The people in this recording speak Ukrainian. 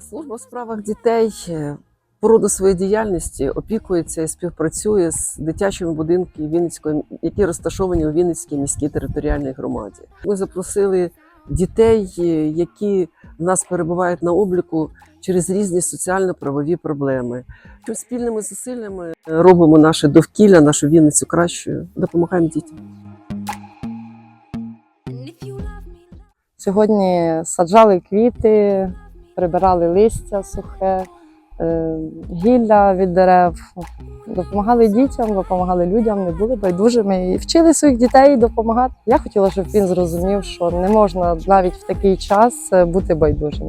Служба у справах дітей е, по роду своєї діяльності опікується і співпрацює з дитячими будинками Вінницької, які розташовані у Вінницькій міській територіальній громаді. Ми запросили дітей, е, які нас перебувають на обліку через різні соціально-правові проблеми. Чим Спільними зусиллями е, робимо наше довкілля, нашу Вінницю кращою, допомагаємо дітям. Сьогодні саджали квіти, прибирали листя сухе, гілля від дерев, допомагали дітям, допомагали людям, не були байдужими і вчили своїх дітей допомагати. Я хотіла, щоб він зрозумів, що не можна навіть в такий час е, бути байдужим.